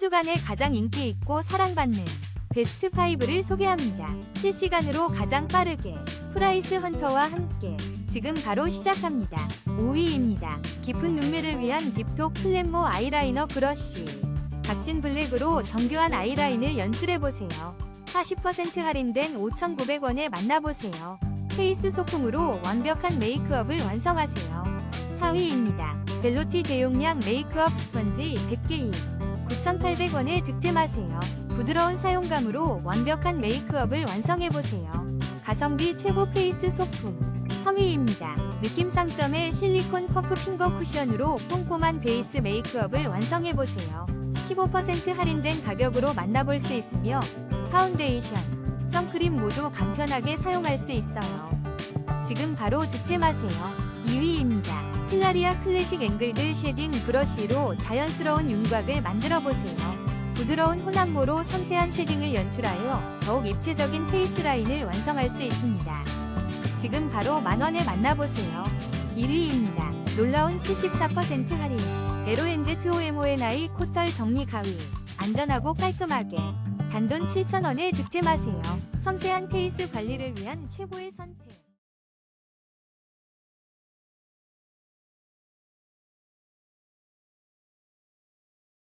주간에 가장 인기 있고 사랑받는 베스트 5를 소개합니다. 실시간으로 가장 빠르게 프라이스 헌터와 함께 지금 바로 시작합니다. 5위입니다. 깊은 눈매를 위한 딥톡 플랫모 아이라이너 브러쉬. 각진 블랙으로 정교한 아이라인을 연출해보세요. 40% 할인된 5,900원에 만나보세요. 페이스 소품으로 완벽한 메이크업을 완성하세요. 4위입니다. 벨로티 대용량 메이크업 스펀지 100개인 9,800원에 득템하세요. 부드러운 사용감으로 완벽한 메이크업을 완성해보세요. 가성비 최고 페이스 소품 3위입니다. 느낌 상점의 실리콘 펌프 핑거 쿠션으로 꼼꼼한 베이스 메이크업을 완성해보세요. 15% 할인된 가격으로 만나볼 수 있으며 파운데이션, 선크림 모두 간편하게 사용할 수 있어요. 지금 바로 득템하세요. 2위입니다. 필라리아 클래식 앵글드 쉐딩 브러쉬로 자연스러운 윤곽을 만들어 보세요. 부드러운 혼합모로 섬세한 쉐딩을 연출하여 더욱 입체적인 페이스 라인을 완성할 수 있습니다. 지금 바로 만원에 만나보세요. 1위입니다. 놀라운 74% 할인. 에로엔즈 트오에모에나이 코털 정리 가위. 안전하고 깔끔하게. 단돈 7,000원에 득템하세요. 섬세한 페이스 관리를 위한 최고의 선택.